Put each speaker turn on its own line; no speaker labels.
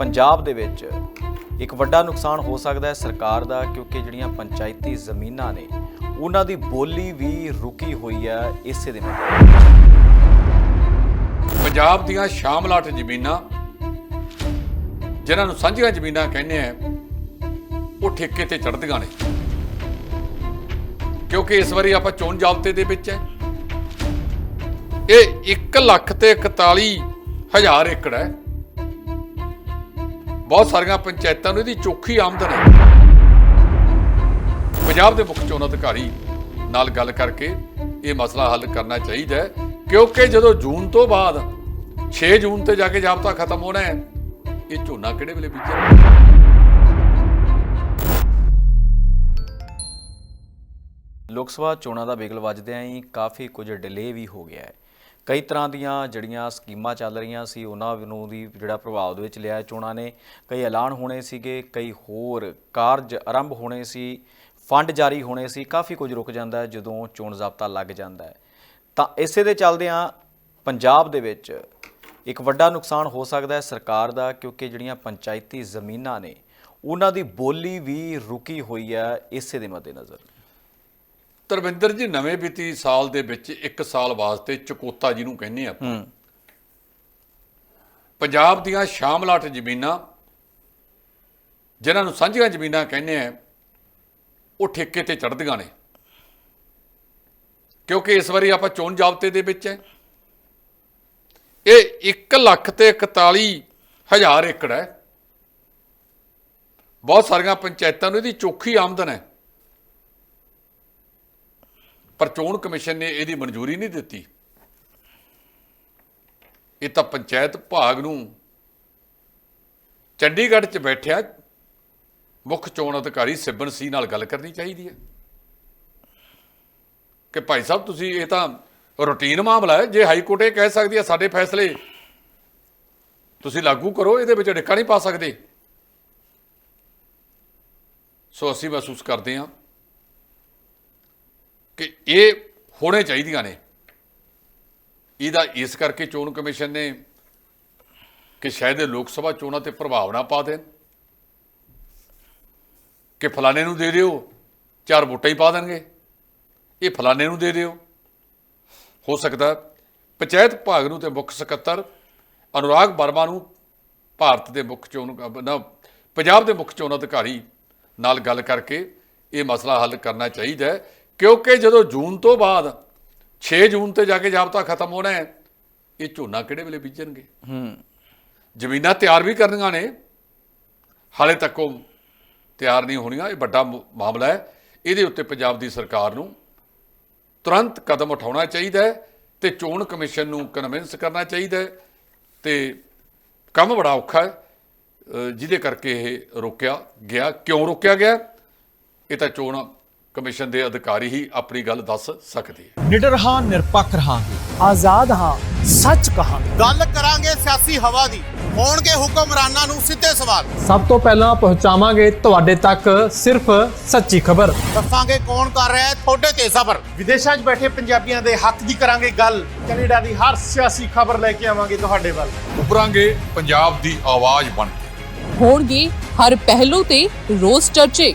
ਪੰਜਾਬ ਦੇ ਵਿੱਚ ਇੱਕ ਵੱਡਾ ਨੁਕਸਾਨ ਹੋ ਸਕਦਾ ਹੈ ਸਰਕਾਰ ਦਾ, ਕਿਉਂਕਿ ਜਿਹੜੀਆਂ ਪੰਚਾਇਤੀ ਜ਼ਮੀਨਾਂ ਨੇ, ਉਹਨਾਂ ਦੀ ਬੋਲੀ ਵੀ ਰੁਕੀ ਹੋਈ ਹੈ ਇਸੇ ਦੇ ਨਾਲ
ਪੰਜਾਬ ਦੀਆਂ ਸ਼ਾਮਲਾਟ ਜ਼ਮੀਨਾਂ, ਜਿਨ੍ਹਾਂ ਨੂੰ ਸਾਂਝੀਆਂ ਜ਼ਮੀਨਾਂ ਕਹਿੰਦੇ ਆ, ਉਹ ਠੇਕੇ ਤੇ ਚੜ੍ਹਦੀਆਂ ਨੇ। ਕਿਉਂਕਿ ਇਸ ਵਾਰੀ ਆਪਾਂ ਚੋਣ ਜਾਬਤੇ ਦੇ ਵਿੱਚ ਹੈ। ਇਹ 1 ਲੱਖ ਤੇ 41 ਹਜ਼ਾਰ ਏਕੜ ਹੈ। ਬਹੁਤ ਸਾਰੀਆਂ ਪੰਚਾਇਤਾਂ ਨੂੰ ਇਹਦੀ ਚੋਖੀ ਆਮਦਨ ਹੈ। ਪੰਜਾਬ ਦੇ ਮੁੱਖ ਚੋਣ ਅਧਿਕਾਰੀ ਨਾਲ ਗੱਲ ਕਰਕੇ ਇਹ ਮਸਲਾ ਹੱਲ ਕਰਨਾ ਚਾਹੀਦਾ ਹੈ, ਕਿਉਂਕਿ ਜਦੋਂ ਜੂਨ ਤੋਂ ਬਾਅਦ 6 ਜੂਨ ਤੇ ਜਾ ਕੇ ਜਾਬਤਾ ਖਤਮ ਹੋਣਾ ਹੈ, ਇਹ ਝੋਨਾ ਕਿਹੜੇ ਵੇਲੇ ਬੀਜਿਆ
ਲੋਕ ਸਭਾ ਚੋਣਾਂ ਦਾ ਬਿਗਲ ਵੱਜਦਿਆਂ ਹੀ ਕਾਫੀ ਕੁਝ ਡਿਲੇ ਵੀ ਹੋ ਗਿਆ ਹੈ। ਕਈ ਤਰ੍ਹਾਂ ਦੀਆਂ ਜਿਹੜੀਆਂ ਸਕੀਮਾਂ ਚੱਲ ਰਹੀਆਂ ਸੀ, ਉਹਨਾਂ ਨੂੰ ਵੀ ਜਿਹੜਾ ਪ੍ਰਭਾਵ ਦੇ ਵਿੱਚ ਲਿਆ ਚੋਣਾਂ ਨੇ। ਕਈ ਐਲਾਨ ਹੋਣੇ ਸੀਗੇ, ਕਈ ਹੋਰ ਕਾਰਜ ਆਰੰਭ ਹੋਣੇ ਸੀ, ਫੰਡ ਜਾਰੀ ਹੋਣੇ ਸੀ, ਕਾਫੀ ਕੁਝ ਰੁਕ ਜਾਂਦਾ ਹੈ ਜਦੋਂ ਚੋਣ ਜ਼ਾਬਤਾ ਲੱਗ ਜਾਂਦਾ ਹੈ। ਤਾਂ ਇਸੇ ਦੇ ਚੱਲਦਿਆਂ ਪੰਜਾਬ ਦੇ ਵਿੱਚ ਇੱਕ ਵੱਡਾ ਨੁਕਸਾਨ ਹੋ ਸਕਦਾ ਹੈ ਸਰਕਾਰ ਦਾ, ਕਿਉਂਕਿ ਜਿਹੜੀਆਂ ਪੰਚਾਇਤੀ ਜ਼ਮੀਨਾਂ ਨੇ, ਉਹਨਾਂ ਦੀ ਬੋਲੀ ਵੀ ਰੁਕੀ ਹੋਈ ਹੈ ਇਸੇ ਦੇ ਮੱਦੇਨਜ਼ਰ।
ਧਰਮਿੰਦਰ ਜੀ ਨਵੇਂ ਵਿੱਤੀ ਸਾਲ ਦੇ ਵਿੱਚ 1 ਸਾਲ ਵਾਸਤੇ ਚਕੋਤਾ ਜਿਹਨੂੰ ਕਹਿੰਦੇ ਆ ਆਪਾਂ। ਪੰਜਾਬ ਦੀਆਂ ਸ਼ਾਮਲਾਟ ਜ਼ਮੀਨਾਂ ਜਿਨ੍ਹਾਂ ਨੂੰ ਸਾਂਝੀਆਂ ਜ਼ਮੀਨਾਂ ਕਹਿੰਦੇ ਆ ਉਹ ਠੇਕੇ ਤੇ ਚੜ੍ਹਦੀਆਂ ਨੇ। ਕਿਉਂਕਿ ਇਸ ਵਾਰੀ ਆਪਾਂ ਚੋਣ ਜਾਬਤੇ ਦੇ ਵਿੱਚ ਹੈ। ਇਹ 1 ਲੱਖ ਤੇ 41 ਹਜ਼ਾਰ ਏਕੜ ਹੈ। ਬਹੁਤ ਸਾਰੀਆਂ ਪੰਚਾਇਤਾਂ ਨੂੰ ਇਹਦੀ ਚੋਖੀ ਆਮਦਨ ਹੈ। ਪਰ ਚੋਣ ਕਮਿਸ਼ਨ ਨੇ ਇਹਦੀ ਮਨਜ਼ੂਰੀ ਨਹੀਂ ਦਿੱਤੀ। ਇਹ ਤਾਂ ਪੰਚਾਇਤ ਭਾਗ ਨੂੰ ਚੰਡੀਗੜ੍ਹ 'ਚ ਬੈਠਿਆ ਮੁੱਖ ਚੋਣ ਅਧਿਕਾਰੀ ਸਿਬਨ ਸੀ ਨਾਲ ਗੱਲ ਕਰਨੀ ਚਾਹੀਦੀ ਹੈ। ਕਿ ਭਾਈ ਸਾਹਿਬ, ਤੁਸੀਂ ਇਹ ਤਾਂ ਰੂਟੀਨ ਮਾਮਲਾ ਹੈ। ਜੇ ਹਾਈ ਕੋਰਟ ਇਹ ਕਹਿ ਸਕਦੀ ਹੈ ਸਾਡੇ ਫੈਸਲੇ, ਤੁਸੀਂ ਲਾਗੂ ਕਰੋ, ਇਹਦੇ ਵਿੱਚ ਡਿੱਕਾ ਨਹੀਂ ਪਾ ਸਕਦੇ। ਸੋ ਅਸੀਂ ਮਹਿਸੂਸ ਕਰਦੇ ਹਾਂ ਕਿ ਇਹ ਹੋਣੇ ਚਾਹੀਦੀਆਂ ਨੇ। ਇਹਦਾ ਇਸ ਕਰਕੇ ਚੋਣ ਕਮਿਸ਼ਨ ਨੇ ਕਿ ਸ਼ਾਇਦ ਇਹ ਲੋਕ ਸਭਾ ਚੋਣਾਂ ਤੇ ਪ੍ਰਭਾਵ ਨਾ ਪਾ ਦੇਣ। ਕਿ ਫਲਾਣੇ ਨੂੰ ਦੇ ਦਿਓ, ਚਾਰ ਵੋਟਾਂ ਹੀ ਪਾ ਦੇਣਗੇ। ਇਹ ਫਲਾਣੇ ਨੂੰ ਦੇ ਦਿਓ। ਹੋ ਸਕਦਾ ਪੰਚਾਇਤ ਵਿਭਾਗ ਨੂੰ ਤੇ ਮੁੱਖ ਸਕੱਤਰ ਅਨੁਰਾਗ ਵਰਮਾ ਨੂੰ ਭਾਰਤ ਦੇ ਮੁੱਖ ਚੋਣ, ਨਾ, ਪੰਜਾਬ ਦੇ ਮੁੱਖ ਚੋਣ ਅਧਿਕਾਰੀ ਨਾਲ ਗੱਲ ਕਰਕੇ ਇਹ ਮਸਲਾ ਹੱਲ ਕਰਨਾ ਚਾਹੀਦਾ ਹੈ। ਕਿਉਂਕਿ ਜਦੋਂ ਜੂਨ ਤੋਂ ਬਾਅਦ 6 ਜੂਨ ਤੇ ਜਾ ਕੇ ਜਾਬਤਾ ਖਤਮ ਹੋਣਾ ਹੈ ਇਹ ਝੋਨਾ ਕਿਹੜੇ ਵੇਲੇ ਬੀਜਣਗੇ?
ਹੂੰ।
ਜ਼ਮੀਨਾਂ ਤਿਆਰ ਵੀ ਕਰਨੀਆਂ ਨੇ ਹਾਲੇ ਤੱਕ ਉਹ ਤਿਆਰ ਨਹੀਂ ਹੋਣੀਆਂ ਇਹ ਵੱਡਾ ਮਾਮਲਾ ਹੈ। ਇਹਦੇ ਉੱਤੇ ਪੰਜਾਬ ਦੀ ਸਰਕਾਰ ਨੂੰ ਤੁਰੰਤ ਕਦਮ ਉਠਾਉਣਾ ਚਾਹੀਦਾ ਹੈ ਤੇ ਚੋਣ ਕਮਿਸ਼ਨ ਨੂੰ ਕਨਵਿੰਸ ਕਰਨਾ ਚਾਹੀਦਾ ਹੈ ਤੇ ਕੰਮ ਬੜਾ ਔਖਾ ਹੈ। ਜਿਹਦੇ ਕਰਕੇ ਇਹ ਰੋਕਿਆ ਗਿਆ। ਕਿਉਂ ਰੋਕਿਆ ਗਿਆ? ਇਹ ਤਾਂ ਚੋਣ ਕਮਿਸ਼ਨ ਦੇ ਅਧਿਕਾਰੀ ਹੀ ਆਪਣੀ ਗੱਲ ਦੱਸ ਸਕਦੇ ਹੈ
ਨਿਡਰ ਹਾਂ ਨਿਰਪੱਖ ਰਹਾਂਗੇ।
ਆਜ਼ਾਦ ਹਾਂ ਸੱਚ ਕਹਾਂਗੇ।
ਗੱਲ ਕਰਾਂਗੇ ਸਿਆਸੀ ਹਵਾ ਦੀ। ਹੋਣਗੇ ਹੁਕਮਰਾਨਾਂ ਨੂੰ ਸਿੱਧੇ ਸਵਾਲ।
ਸਭ ਤੋਂ ਪਹਿਲਾਂ ਪਹੁੰਚਾਵਾਂਗੇ ਤੁਹਾਡੇ ਤੱਕ ਸਿਰਫ ਸੱਚੀ ਖਬਰ।
ਦੱਸਾਂਗੇ ਕੌਣ ਕਰ ਰਿਹਾ ਹੈ ਤੁਹਾਡੇ ਤੇ ਸਬਰ।
ਵਿਦੇਸ਼ਾਂ 'ਚ ਬੈਠੇ ਪੰਜਾਬੀਆਂ ਦੇ ਹੱਕ ਦੀ ਕਰਾਂਗੇ ਗੱਲ। ਕੈਨੇਡਾ ਦੀ ਹਰ ਸਿਆਸੀ ਖਬਰ ਲੈ ਕੇ ਆਵਾਂਗੇ ਤੁਹਾਡੇ ਵੱਲ।
ਉਭਰਾਂਗੇ ਪੰਜਾਬ ਦੀ ਆਵਾਜ਼ ਬਣ ਕੇ।
ਹੋਣਗੇ ਹਰ ਪਹਿਲੂ ਤੇ ਰੋਜ਼ ਚਰਚੇ।